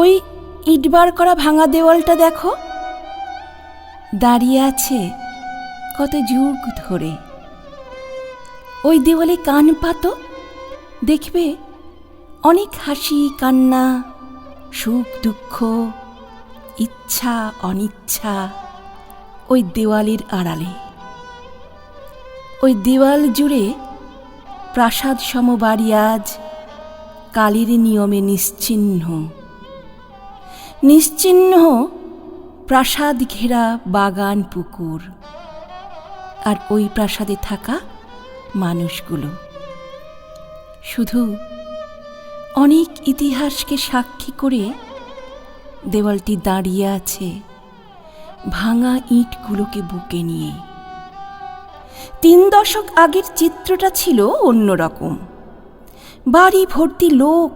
ওই ইটবার করা ভাঙা দেওয়ালটা দেখো। দাঁড়িয়ে আছে কত যুগ ধরে। ওই দেওয়ালে কান পাতো, দেখবে অনেক হাসি, কান্না, সুখ, দুঃখ, ইচ্ছা, অনিচ্ছা ওই দেওয়ালের আড়ালে। ওই দেওয়াল জুড়ে প্রাসাদ সম বাড়ি আজ কালের নিয়মে নিশ্চিহ্ন। নিশ্চিহ্ন প্রাসাদ ঘেরা বাগান, পুকুর আর ওই প্রাসাদে থাকা মানুষগুলো। শুধু অনেক ইতিহাসকে সাক্ষী করে দেওয়ালটি দাঁড়িয়ে আছে ভাঙা ইঁটগুলোকে বুকে নিয়ে। তিন দশক আগের চিত্রটা ছিল অন্যরকম। বাড়ি ভর্তি লোক,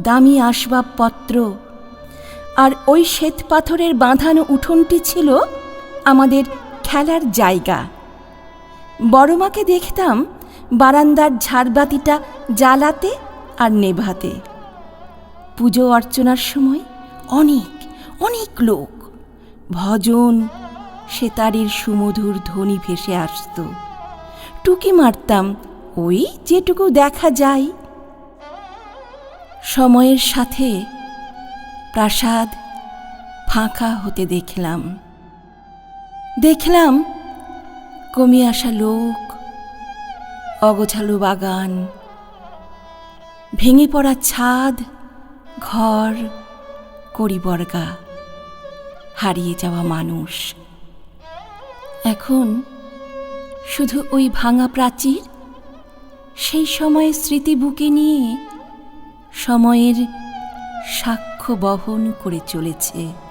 দামি আসবাবপত্র আর ওই শ্বেত পাথরের বাঁধানো উঠোনটি ছিল আমাদের খেলার জায়গা। বড়মাকে দেখতাম বারান্দার ঝাড়বাতিটা জ্বালাতে আর নেভাতে। পুজো অর্চনার সময় অনেক অনেক লোক। ভজন, সেতারের সুমধুর ধ্বনি ভেসে আসতো। টুকি মারতাম, ওই যেটুকু দেখা যায়। সময়ের সাথে প্রাসাদ ফাঁকা হতে দেখলাম। দেখলাম কমে আসা লোক, অগোছালো বাগান, ভেঙে পড়া ছাদ, ঘর, করিবর্গা, হারিয়ে যাওয়া মানুষ। এখন শুধু ওই ভাঙা প্রাচীর, সেই সময়ের স্মৃতি বুকে নিয়ে সময়ের সাক্ষ্য বহন করে চলেছে।